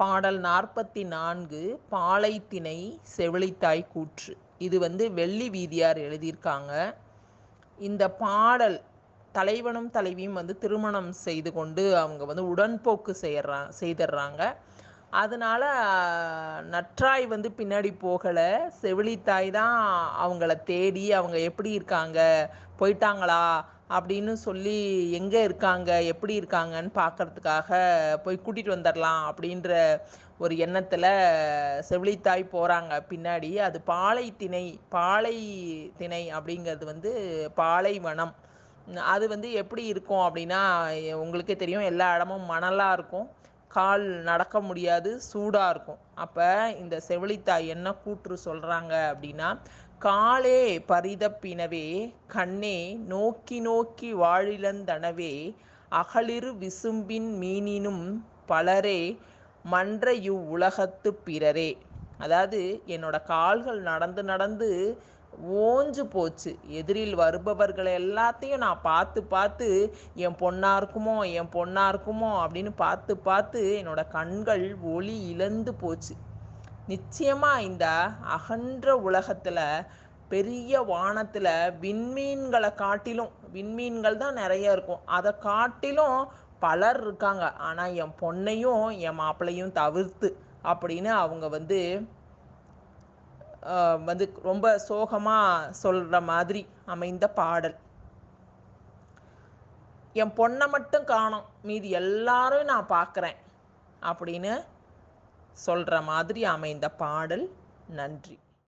பாடல் நாற்பத்தி நான்கு பாலைத்திணை செவிலித்தாய் கூற்று. இது வந்து வெள்ளி வீதியார் எழுதியிருக்காங்க. இந்த பாடல் தலைவனும் தலைவியும் வந்து திருமணம் செய்து கொண்டு அவங்க வந்து உடன்போக்கு செய்யறாங்க செய்திடுறாங்க. அதனால நற்றாய் வந்து பின்னாடி போகலை. செவிலித்தாய் தான் அவங்கள தேடி அவங்க எப்படி இருக்காங்க போயிட்டாங்களா அப்படின்னு சொல்லி எங்கே இருக்காங்க எப்படி இருக்காங்கன்னு பார்க்கறதுக்காக போய் கூட்டிகிட்டு வந்துடலாம் அப்படின்ற ஒரு எண்ணத்தில் செவிலித்தாய் போகிறாங்க பின்னாடி அது பாலை திணை பாலை திணை அப்படிங்கிறது வந்து பாலைவனம். அது வந்து எப்படி இருக்கும் அப்படின்னா உங்களுக்கே தெரியும் எல்லா இடமும் மணலாக இருக்கும். கால் நடக்க முடியாது சூடாக இருக்கும். அப்போ இந்த செவிலித்தாய் என்ன கூற்று சொல்கிறாங்க அப்படின்னா காலே பரிதப்பினவே கண்ணே நோக்கி நோக்கி வாழிலந்தனவே அகலிரு விசும்பின் மீனினும் பலரே மன்ற இவ்வுலகத்து பிறரே. அதாவது என்னோட கால்கள் நடந்து நடந்து ஓஞ்சு போச்சு. எதிரில் வருபவர்கள் எல்லாத்தையும் நான் பார்த்து பார்த்து என் பொண்ணா இருக்குமோ என் பொண்ணா இருக்குமோ அப்படின்னு பார்த்து பார்த்து என்னோட கண்கள் ஒளி இழந்து போச்சு. நிச்சயமா இந்த அகன்ற உலகத்துல பெரிய வானத்துல விண்மீன்களை காட்டிலும் விண்மீன்கள் தான் நிறைய இருக்கும். அதை காட்டிலும் பலர் இருக்காங்க. ஆனா என் பொண்ணையும் என் மாப்பிள்ளையும் தவிர்த்து அப்படின்னு அவங்க வந்து வந்து ரொம்ப சோகமாக சொல்கிற மாதிரி அமைந்த பாடல். என் பொண்ணை மட்டும் காணும். மீதி எல்லாரும் நான் பார்க்குறேன் அப்படின்னு சொல்கிற மாதிரி அமைந்த பாடல். நன்றி.